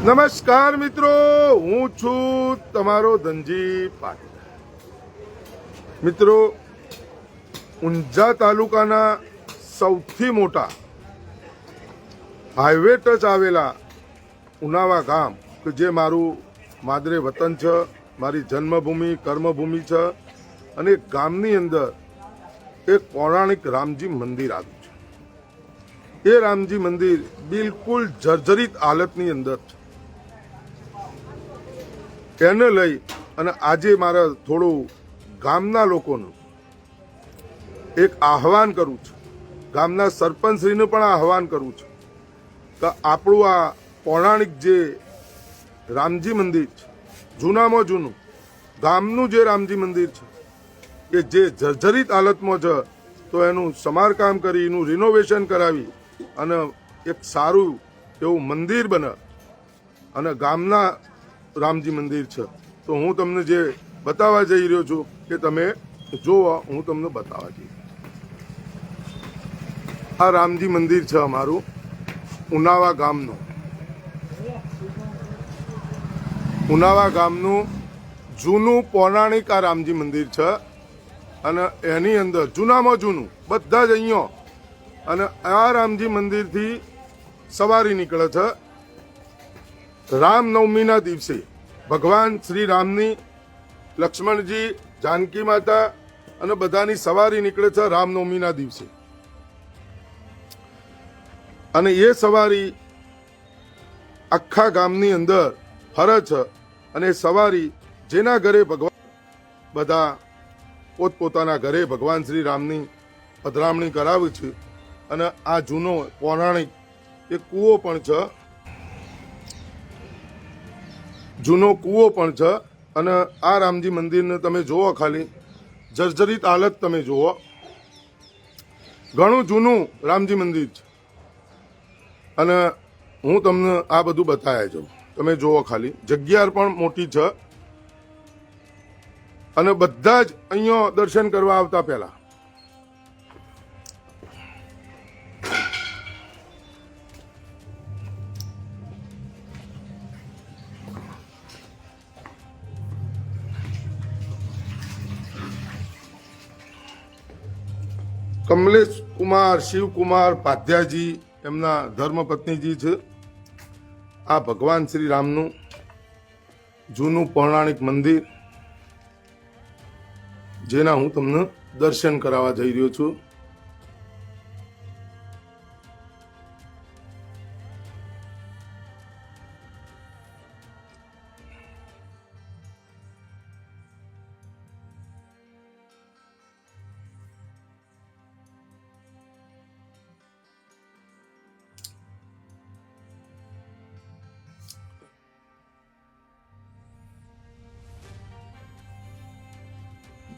નમસ્કાર મિત્રો, હું છું તમારો ધનજી પાટીલ મિત્રો, ઊંઝા તાલુકાના સૌથી મોટા હાઈવે ટચ આવેલા ઉનાવા ગામ, કે જે મારું માદરે વતન છે, મારી જન્મભૂમિ, કર્મભૂમિ છે, અને ગામની અંદર એક પૌરાણિક રામજી મંદિર આવ્યું છે. એ રામજી મંદિર બિલકુલ જર્જરિત હાલતની અંદર છે. એને લઈ અને આજે મારે થોડું ગામના લોકોનું એક આહવાન કરું છું. ગામના સરપંચશ્રીને પણ આહવાન કરું છું કે આપણું આ પૌરાણિક જે રામજી મંદિર છે, જૂનામાં જૂનું, ગામનું જે રામજી મંદિર છે કે જે જર્જરિત હાલતમાં છે, તો એનું સમારકામ કરી, એનું રિનોવેશન કરાવી અને એક સારું એવું મંદિર બને અને ગામના રામજી મંદિર છે. તો હું તમને જે બતાવવા જઈ રહ્યો છું કે તમે જોવા, હું તમને બતાવવા જઈ આ રામજી મંદિર છે અમારું, ઉનાવા ગામનું. ઉનાવા ગામનું જૂનું પૌરાણિક આ રામજી મંદિર છે. અને એની અંદર જૂનામાં જૂનું, બધા જ અહીંયા. અને આ રામજી મંદિરથી સવારી નીકળે છે. રામનવમીના દિવસે ભગવાન શ્રી રામની, લક્ષ્મણજી, જાનકી માતા અને બધાની સવારી નીકળે છે રામનવમીના દિવસે. અને એ સવારી આખા ગામની અંદર ફરે છે અને સવારી જેના ઘરે ભગવાન બધા પોતપોતાના ઘરે ભગવાન શ્રી રામની પધરામણી કરાવે છે અને આ જૂનો પૌરાણિક એક કૂવો પણ છે જૂનો કૂવો પણ છે અને આ રામજી મંદિરને તમે જુઓ ખાલી. જર્જરિત હાલત તમે જુઓ. ઘણું જૂનું રામજી મંદિર છે. અને હું તમને આ બધું બતાવ્યા જાઉં. તમે જુઓ ખાલી. જગ્યા પણ મોટી છે. અને બધા જ અહીંયા દર્શન કરવા આવતા પહેલા. કમલેશ કુમાર શિવકુમાર પાધ્યાજી એમના ધર્મપત્નીજી છે. આ ભગવાન શ્રી રામનું જૂનું પૌરાણિક મંદિર, જેના હું તમને દર્શન કરાવવા જઈ રહ્યો છું.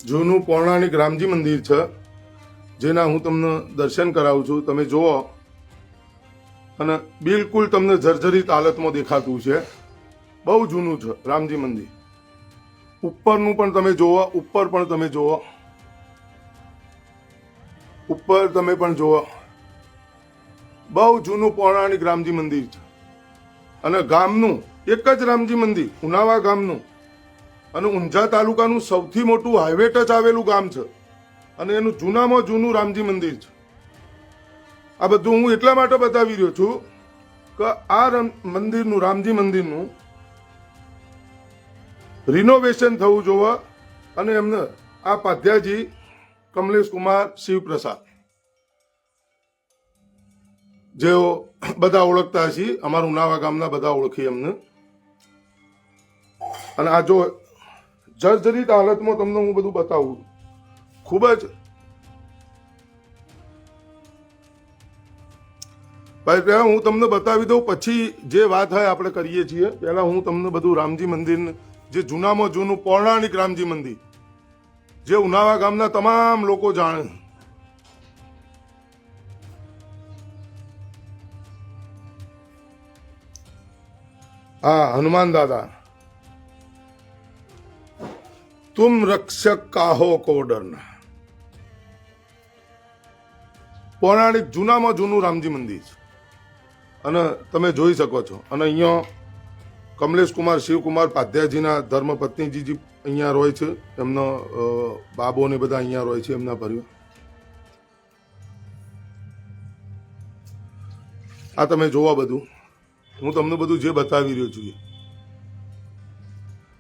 જૂનું પૌરાણિક રામજી મંદિર છે, જેના હું તમને દર્શન કરાવું છું. તમે જુઓ. અને બિલકુલ તમને જર્જરિત હાલતમાં દેખાતું છે. બહુ જૂનું છે, રામજી મંદિર. ઉપરનું પણ તમે જુઓ, ઉપર પણ તમે જુઓ. ઉપર તમે પણ જુઓ. બહુ જૂનું પૌરાણિક રામજી મંદિર છે. અને ગામનું, એક જ રામજી મંદિર, ઉનાવા ગામનું. અને ઊંઝા તાલુકાનું સૌથી મોટું હાઈવે ટચ આવેલું ગામ છે. અને એનું જૂનામાં જૂનું રામજી મંદિર છે. આ બધું હું એટલા માટે બતાવી રહ્યો છું કે આ મંદિરનું, રામજી મંદિરનું રિનોવેશન થવું જોવે અને એમને આ પાધ્યાજી કમલેશ કુમાર શિવપ્રસાદ જેઓ બધા ઓળખતા હશે, અમારા ઉનાવા ગામના બધા ઓળખી એમને. અને આ જો જર્જરિત હાલતમાં તમને હું બધું બતાવું ખૂબ જ ભાઈ, પહેલા હું તમને બતાવી દઉં, પછી જે વાત હોય આપણે કરીએ છીએ. પહેલાં હું તમને બધું રામજી મંદિર જે જૂનામાં જૂનું પૌરાણિક રામજી મંદિર, જે ઉનાવા ગામના તમામ લોકો જાણે. હા, હનુમાન દાદા. તુમ રક્ષક કાહો કો ડરના પૌરાણિક જૂનામાં જૂનું રામજી મંદિર છે. અને તમે જોઈ શકો છો. અને અહીંયા કમલેશ કુમાર શિવકુમાર પાધ્યાજીના ધર્મપત્નીજીજી અહીંયા રહે છે. એમનો બાબો ને બધા અહીંયા રહે છે એમના પરિવાર. આ તમે જોવા બધું. હું તમને બધું જે બતાવી રહ્યો છું.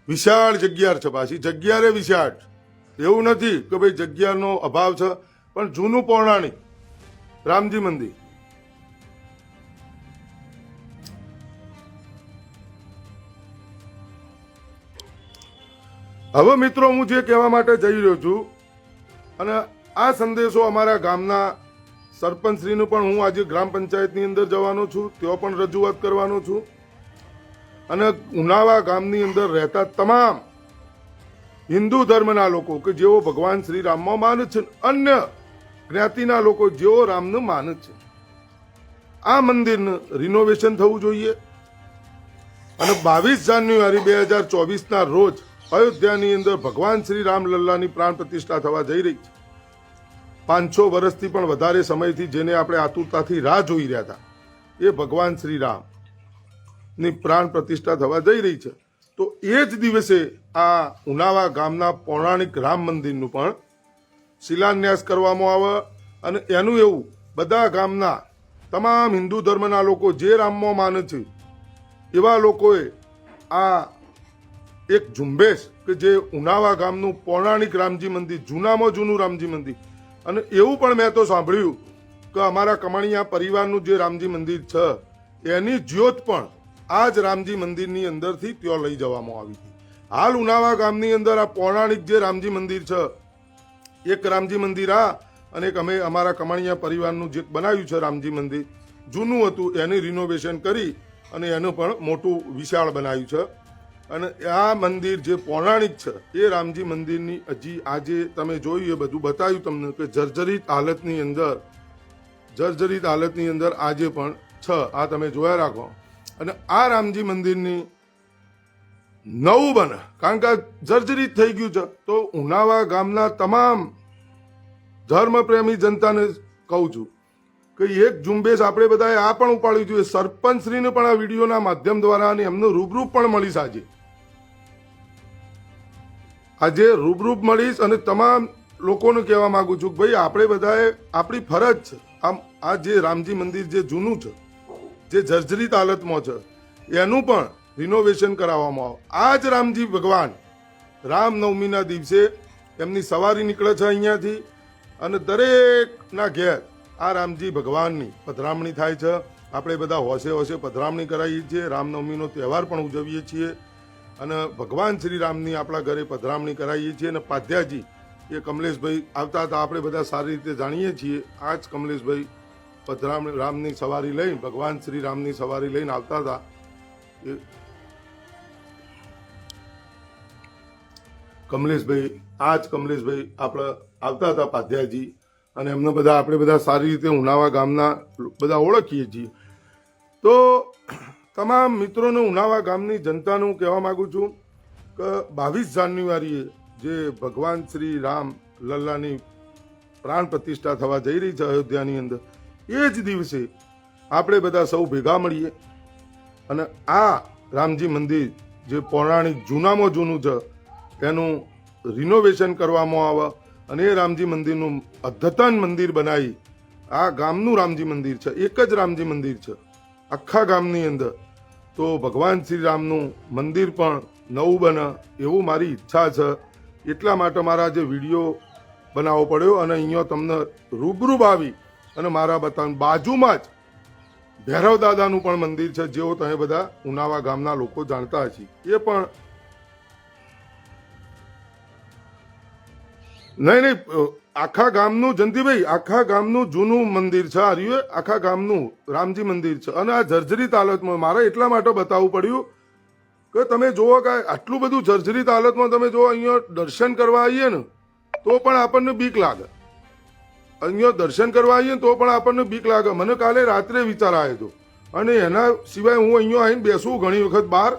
વિશાળ જગ્યા છે પાછી. જગ્યા રે વિશાળ એવું નથી કે ભાઈ જગ્યાનો અભાવ છે, પણ જૂનું પૌરાણિક. રામજી મંદિર. હવે મિત્રો હું જે કહેવા માટે જઈ રહ્યો છું, અને આ સંદેશો અમારા ગામના સરપંચશ્રીનું પણ હું આજે ગ્રામ પંચાયતની અંદર જવાનો છું ત્યાં પણ રજૂઆત કરવાનો છું. અને ઉનાવા ગામની અંદર રહેતા તમામ હિન્દુ ધર્મના લોકો કે જેઓ ભગવાન શ્રી રામમાં માને છે અન્ય જ્ઞાતિના લોકો જેઓ રામને માને છે. આ મંદિરનું રિનોવેશન થવું જોઈએ. અને બાવીસ જાન્યુઆરી બે હજાર ચોવીસના રોજ અયોધ્યાની અંદર ભગવાન શ્રી રામલલ્લાની પ્રાણ પ્રતિષ્ઠા થવા જઈ રહી છે. પાંચસો વર્ષથી પણ વધારે સમયથી જેને આપણે આતુરતાથી રાહ જોઈ રહ્યા હતા. એ ભગવાન શ્રી રામ ની પ્રાણ પ્રતિષ્ઠા થવા જઈ રહી છે. તો એ જ દિવસે આ ઉનાવા ગામના પૌરાણિક રામ મંદિરનું પણ શિલાન્યાસ કરવામાં આવે અને એનું એવું બધા ગામના તમામ હિન્દુ ધર્મના લોકો જે રામમાં માને છે, એવા લોકોએ આ એક ઝુંબેશ કે જે ઉનાવા ગામનું પૌરાણિક રામજી મંદિર, જૂનામાં જૂનું રામજી મંદિર. અને એવું પણ મેં તો સાંભળ્યું કે અમારા કમાણીયા પરિવારનું જે રામજી મંદિર છે, એની જ્યોત પણ આ જ રામજી મંદિરની અંદરથી ત્યાં લઈ જવામાં આવી હતી. હાલ ઉનાવા ગામની અંદર આ પૌરાણિક જે રામજી મંદિર છે, એક રામજી મંદિર આ અને એક અમે અમારા કમાણીયા પરિવારનું જે બનાવ્યું છે રામજી મંદિર, જૂનું હતું, એની રિનોવેશન કરી અને એનું પણ મોટું વિશાળ બનાવ્યું છે. અને આ મંદિર જે પૌરાણિક છે, એ રામજી મંદિરની હજી આજે તમે જોયું, એ બધું બતાવ્યું તમને કે જર્જરિત હાલતની અંદર, જર્જરિત હાલતની અંદર આજે પણ છે, આ તમે જોયા રાખો અને આ રામજી મંદિરની નવું બને. કારણ કે જર્જરિત થઈ ગયું છે. તો ઉનાવા ગામના તમામ ધર્મપ્રેમી જનતાને કહું છું કે એક ઝુંબેશ આપણે બધાએ આ પણ ઉપાડવી જોઈએ સરપંચશ્રીને પણ આ વિડીયોના માધ્યમ દ્વારા અને એમનું રૂબરૂપ પણ મળીશ આજે. આજે રૂબરૂપ મળીશ અને તમામ લોકોને કહેવા માંગુ છું કે ભાઈ, આપણે બધાએ આપણી ફરજ છે. આમ આ જે રામજી મંદિર જે જૂનું છે જે જર્જરિત હાલતમાં છે, એનું પણ રિનોવેશન કરાવવામાં આવે. આ જ રામજી ભગવાન રામનવમીના દિવસે એમની સવારી નીકળે છે અહીંયાથી અને દરેકના ઘેર આ રામજી ભગવાનની પધરામણી થાય છે. આપણે બધા હોશે હોશે પધરામણી કરાવીએ છીએ, રામનવમીનો તહેવાર પણ ઉજવીએ છીએ અને ભગવાન શ્રી રામની આપણા ઘરે પધરામણી કરાવીએ છીએ અને પાધ્યાજી એ કમલેશભાઈ આવતા હતા, આપણે બધા સારી રીતે જાણીએ છીએ. આ જ કમલેશભાઈ પધરામણી રામની સવારી લઈ ભગવાન શ્રી રામની સવારી લઈને આવતા હતા. કમલેશભાઈ આ જ કમલેશભાઈ આપણે આવતા હતા પાધ્યાજી અને એમને બધા આપણે બધા સારી રીતે ઉનાવા ગામના બધા ઓળખીએ છીએ. તો તમામ મિત્રોને ઉનાવા ગામની જનતાનું કહેવા માગું છું કે બાવીસ જાન્યુઆરીએ જે ભગવાન શ્રી રામ લલ્લાની પ્રાણ પ્રતિષ્ઠા થવા જઈ રહી છે અયોધ્યાની અંદર એ જ દિવસે આપણે બધા સૌ ભેગા મળીએ. અને આ રામજી મંદિર જે પૌરાણિક જૂનામાં જૂનું છે એનું રિનોવેશન કરવામાં આવે અને એ રામજી મંદિરનું અદ્યતન મંદિર બનાવી આ ગામનું રામજી મંદિર છે, એક જ રામજી મંદિર છે, આખા ગામની અંદર. તો ભગવાન શ્રી રામનું મંદિર પણ નવું બને એવું મારી ઈચ્છા છે. એટલા માટે મારા જે વીડિયો બનાવવો પડ્યો અને અહીંયા તમને રૂબરૂ આવી અને મારા બતાવ બાજુમાં જ ભૈરવ દાદાનું પણ મંદિર છે, જેઓ તમે બધા ઉનાવા ગામના લોકો જાણતા હશે. એ પણ નહીં નહીં આખા ગામનું જંતીભાઈ, આખા ગામનું જૂનું મંદિર છે આર્યુ આખા ગામનું રામજી મંદિર છે. અને આ જર્જરિત હાલતમાં મારે એટલા માટે બતાવવું પડ્યું કે તમે જુઓ કે આટલું બધું જર્જરિત હાલતમાં તમે જો અહીંયા દર્શન કરવા આવીએ ને, તો પણ આપણને બીક લાગે. અહીંયા દર્શન કરવા આવીએ તો પણ આપણને બીક લાગે. મને કાલે રાત્રે વિચાર આવ્યો હતો. અને એના સિવાય હું અહીંયા આવીને બેસું ઘણી વખત બહાર.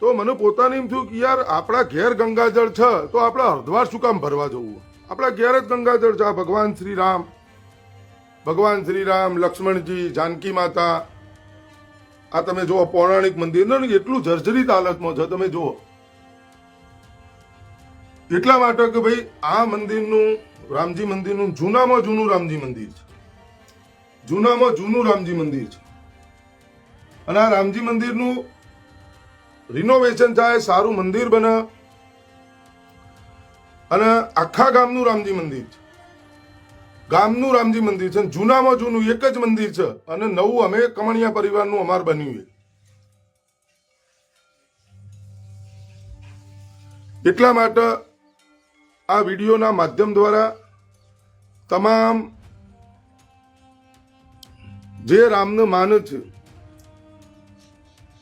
તો મને પોતાને એમ થયું કે યાર, આપણા ઘેર ગંગાજળ છે, તો આપણે હરદ્વાર શું કામ ભરવા જવું? આપણા ઘેર જ ગંગાજળ છે. ભગવાન શ્રી રામ, ભગવાન શ્રી રામ, લક્ષ્મણજી, જાનકી માતા. આ તમે જુઓ, પૌરાણિક મંદિર. ને એટલું જર્જરિત હાલતમાં છે. તમે જુઓ. એટલા માટે કે ભાઈ આ મંદિરનું, રામજી મંદિરનું જૂનામાં જૂનું રામજી મંદિર છે. જૂનામાં જૂનું રામજી મંદિર છે. અને આ રામજી મંદિરનું રિનોવેશન થાય, સારું મંદિર બને અને આખા ગામનું રામજી મંદિર છે. ગામનું રામજી મંદિર છે જૂનામાં જૂનું એક જ મંદિર છે અને નવું અમે કમણિયા પરિવારનું અમાર બન્યું એટલા માટે આ વિડીયોના માધ્યમ દ્વારા તમામ જે રામનું માન છે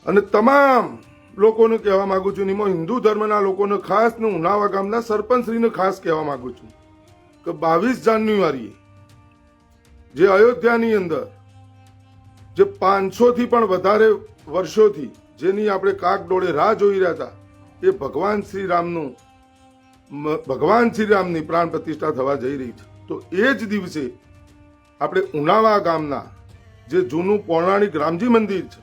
અને તમામ લોકોને કહેવા માંગુ છું એમાં હિન્દુ ધર્મના લોકોને ખાસ ને ઉનાવા ગામના સરપંચશ્રીને ખાસ કહેવા માંગુ છું કે બાવીસ જાન્યુઆરીએ જે અયોધ્યાની અંદર જે પાંચસોથી પણ વધારે વર્ષોથી જેની આપણે કાક ડોળે રાહ જોઈ રહ્યા હતા એ ભગવાન શ્રી રામનું ભગવાન શ્રી રામની પ્રાણ પ્રતિષ્ઠા થવા જઈ રહી છે. તો એ જ દિવસે આપણે ઉનાવા ગામના જે જૂનું પૌરાણિક રામજી મંદિર છે,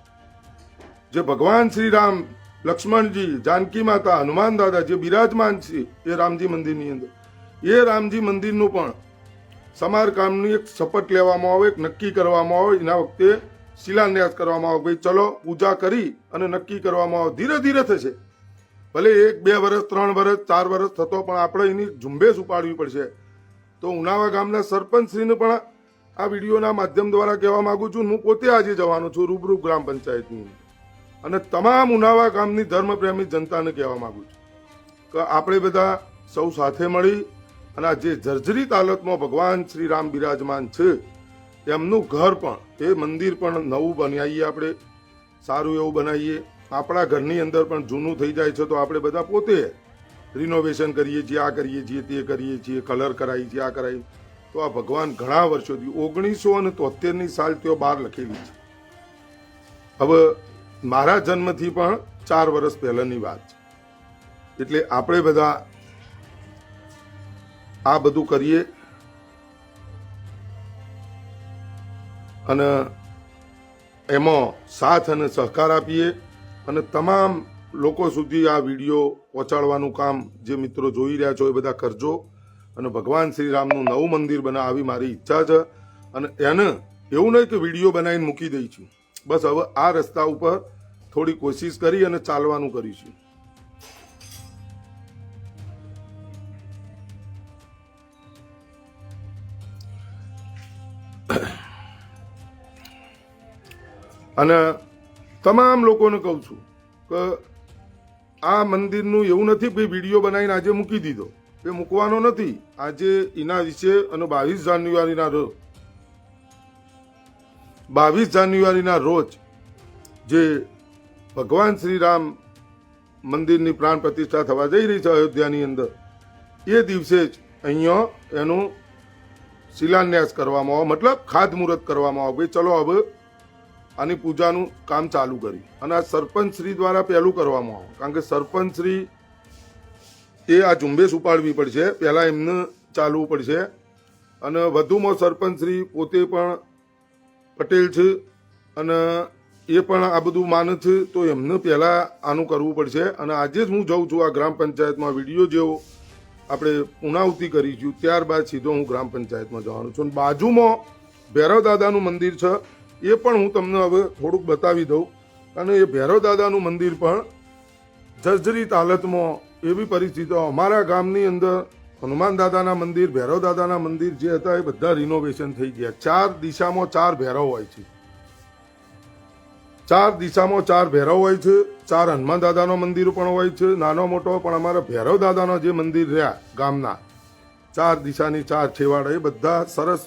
જે ભગવાન શ્રી રામ લક્ષ્મણજી, જાનકી માતા, હનુમાન દાદા જે બિરાજમાન છે, એ રામજી મંદિરની અંદર. એ રામજી મંદિરનું પણ સમારકામની એક શપથ લેવામાં આવે, એક નક્કી કરવામાં આવે. એના વખતે શિલાન્યાસ કરવામાં આવે ભાઈ ચલો પૂજા કરી અને નક્કી કરવામાં આવે. ધીરે ધીરે થશે. ભલે એક, બે વર્ષ ત્રણ વર્ષ ચાર વર્ષ થતો, પણ આપણે એની ઝુંબેશ ઉપાડવી પડશે. તો ઉનાવા ગામના સરપંચશ્રીને પણ આ વિડીયોના માધ્યમ દ્વારા કહેવા માંગુ છું, હું પોતે આજે જવાનો છું રૂબરૂ ગ્રામ પંચાયતની. અને તમામ ઉનાવા ગામની ધર્મપ્રેમી જનતાને કહેવા માંગુ છું કે આપણે બધા સૌ સાથે મળી અને જે જર્જરિત હાલતમાં ભગવાન શ્રી રામ બિરાજમાન છે, એમનું ઘર પણ, એ મંદિર પણ નવું બનાવીએ આપણે, સારું એવું બનાવીએ. આપણા ઘરની અંદર પણ જૂનું થઈ જાય છે તો આપણે બધા પોતે રિનોવેશન કરીએ છીએ, આ કરીએ છીએ, તે કરીએ છીએ કલર કરાવીએ છીએ આ કરાવી તો આ ભગવાન ઘણા વર્ષોથી ઓગણીસો અને તોતેરની સાલ તેઓ બહાર લખેલી છે. હવે મારા જન્મથી પણ ચાર વર્ષ પહેલાની વાત છે. એટલે આપણે બધા આ બધું કરીએ અને એમાં સાથ અને સહકાર આપીએ. અને તમામ લોકો સુધી આ વીડિયો પહોંચાડવાનું કામ જે મિત્રો જોઈ રહ્યા છો એ બધા કરજો. અને ભગવાન શ્રી રામનું નવું મંદિર બનાવવી મારી ઈચ્છા છે. અને એને એવું નહીં કે વીડિયો બનાવીને મૂકી દઈ છું. બસ હવે આ રસ્તા ઉપર થોડી કોશિશ કરી અને ચાલવાનું કરીશું. અને તમામ લોકોને કહું છું કે આ મંદિરનું એવું નથી કે વીડિયો બનાવીને આજે મૂકી દીધો. એ મૂકવાનો નથી. આજે એના વિશે અને બાવીસ જાન્યુઆરીના રોજ બાવીસ જાન્યુઆરીના રોજ જે ભગવાન શ્રી રામ મંદિરની પ્રાણ પ્રતિષ્ઠા થવા જઈ રહી છે અયોધ્યાની અંદર, એ દિવસે જ અહીંયા એનું શિલાન્યાસ કરવામાં આવે, મતલબ ખાતમુહૂર્ત કરવામાં આવે. ચલો હવે આની પૂજાનું કામ ચાલુ કરી અને આ સરપંચ શ્રી દ્વારા પહેલું કરવામાં આવે કારણ કે સરપંચ શ્રી એ આ ઝુંબેશ ઉપાડવી પડશે. પહેલાં એમને ચાલવું પડશે. અને વધુમાં સરપંચ શ્રી પોતે પણ પટેલ છે. અને એ પણ આ બધું માને છે. તો એમને પહેલાં આનું કરવું પડશે. અને આજે જ હું જાઉં છું આ ગ્રામ પંચાયતમાં વીડિયો જેવો આપણે પુનાવતી કરીશું. ત્યારબાદ સીધો હું ગ્રામ પંચાયતમાં જવાનું છું. અને બાજુમાં ભૈરવ દાદાનું મંદિર છે. એ પણ હું તમને હવે થોડુંક બતાવી દઉં. અને એ ભૈરવ દાદાનું મંદિર પણ જર્જરિત હાલતમાં એવી પરિસ્થિતિઓ અમારા ગામની અંદર હનુમાન દાદાના મંદિર, ભૈરવ દાદાના મંદિર જે હતા એ બધા રિનોવેશન થઈ ગયા. ચાર દિશામાં ચાર ભૈરવ હોય છે. ચાર દિશામાં ચાર ભૈરવ હોય છે, ચાર હનુમાન દાદાનો મંદિર પણ હોય છે, નાનો મોટો, પણ અમારા ભૈરવ દાદાનો જે મંદિર રહ્યા ગામના, ચાર દિશાની ચાર છેવાડા, એ બધા સરસ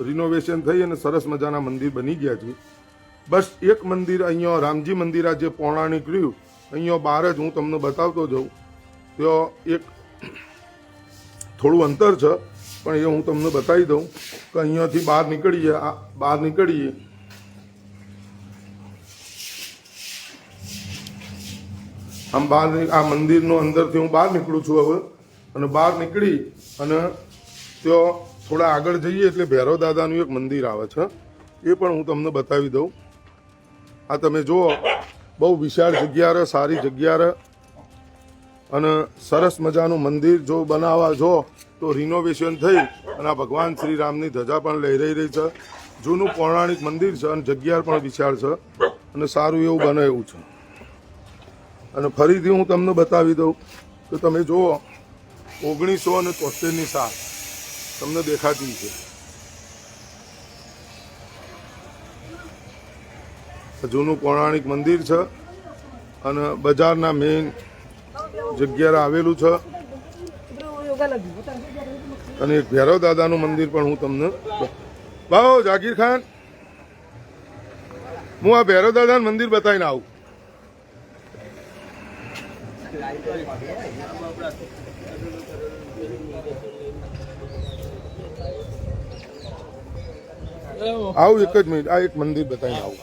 રિનોવેશન થઈ અને સરસ મજાના મંદિર બની ગયા છે. બસ એક મંદિર અહીંયા રામજી મંદિર આ જે પૌરાણિક રહ્યું અહીંયા બહાર જ હું તમને બતાવતો જાઉં. તો એક થોડું અંતર છે, પણ એ હું તમને બતાવી દઉં કે અહીંયાથી બહાર નીકળીએ બહાર નીકળીએ. આમ બહાર આ મંદિરનો અંદરથી હું બહાર નીકળું છું હવે. અને બહાર નીકળી અને ત્યાં થોડા આગળ જઈએ એટલે ભૈરવ દાદાનું એક મંદિર આવે છે. એ પણ હું તમને બતાવી દઉં. આ તમે જુઓ, બહુ વિશાળ જગ્યા રહે સારી જગ્યા રહે અને સરસ મજાનું મંદિર જો બનાવવા જો, તો રિનોવેશન થઈ અને આ ભગવાન શ્રી રામની ધજા પણ લઈ રહી રહી છે. જૂનું પૌરાણિક મંદિર છે અને જગ્યા પણ વિશાળ છે અને સારું એવું બને એવું છે. અને ફરીથી હું તમને બતાવી દઉં કે તમે જુઓ, ઓગણીસો અને તોતેરની સાલ તમને દેખાતી છે. જૂનું પૌરાણિક મંદિર છે અને બજારના મેઇન જગ્યાએ આવેલું છે. અને એક ભૈરવ દાદાનું મંદિર પણ હું તમને ભાવ જાગીર ખાન. હું આ ભૈરવ દાદાનું મંદિર બતાવીને આવું. આવું. એક જ મિનિટ, આ એક મંદિર બતાવીને આવું.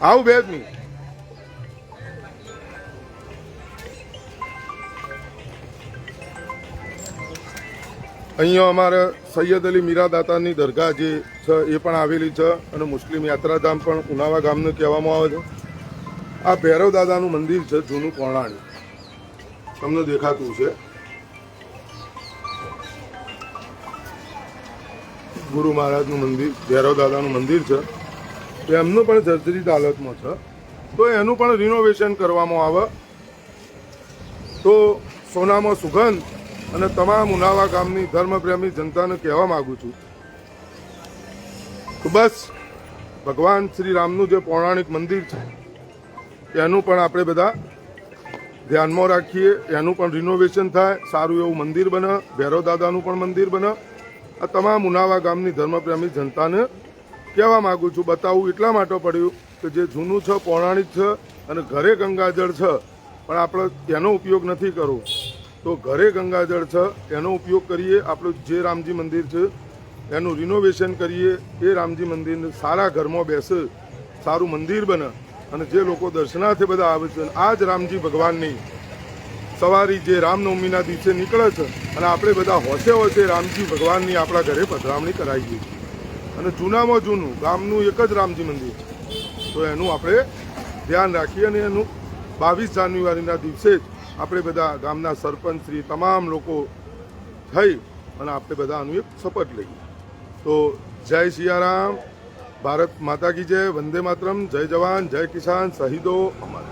આવું બે જ મિનિટ. અહીંયા અમારે સૈયદ અલી મીરાદાતાની દરગાહ જે છે, એ પણ આવેલી છે અને મુસ્લિમ યાત્રાધામ પણ ઉનાવા ગામનું કહેવામાં આવે છે. આ ભૈરવ દાદાનું મંદિર છે, જૂનું પૌરાણિક તમને દેખાતું છે ગુરુ મહારાજનું મંદિર, ભૈરવ દાદાનું મંદિર છે. તો એમનું પણ જર્જરિત હાલતમાં છે. તો એનું પણ રિનોવેશન કરવામાં આવે. તો સોનામાં સુગંધ અને તમામ ઉનાવા ગામની ધર્મપ્રેમી જનતાને કહેવા માગું છું તો બસ, ભગવાન શ્રી રામનું જે પૌરાણિક મંદિર છે, એનું પણ આપણે બધા ધ્યાનમાં રાખીએ. એનું પણ રિનોવેશન થાય, સારું એવું મંદિર બને, ભૈરવ દાદાનું પણ મંદિર બને. આ તમામ ઉનાવા ગામની ધર્મપ્રેમી જનતાને કહેવા માંગુ છું બતાવવું એટલા માટે પડ્યું કે જે જૂનું છે, પૌરાણિક છે અને ઘરે ગંગાજળ છે, પણ આપણે તેનો ઉપયોગ નથી કરવો. તો ઘરે ગંગાજળ છે એનો ઉપયોગ કરીએ, આપણું જે રામજી મંદિર છે, એનું રિનોવેશન કરીએ, એ રામજી મંદિરને સારા ઘરમાં બેસે, સારું મંદિર બને અને જે લોકો દર્શનાર્થે બધા આવે છે આ જ રામજી ભગવાનની સવારી જે રામનવમીના દિવસે નીકળે છે અને આપણે બધા હોશે હોશે રામજી ભગવાનની આપણા ઘરે પધરામણી કરાવીએ છીએ. અને જૂનામાં જૂનું, ગામનું એક જ રામજી મંદિર તો એનું આપણે ધ્યાન રાખીએ અને એનું બાવીસ જાન્યુઆરીના દિવસે જ આપણે બધા ગામના સરપંચ શ્રી, તમામ લોકો થઈ અને આપણે બધા આનું એક શપથ લઈએ. તો જય સિયારામ ભારત માતા કી જય, વંદે માતરમ, જય જવાન, જય કિસાન, શહીદો અમર.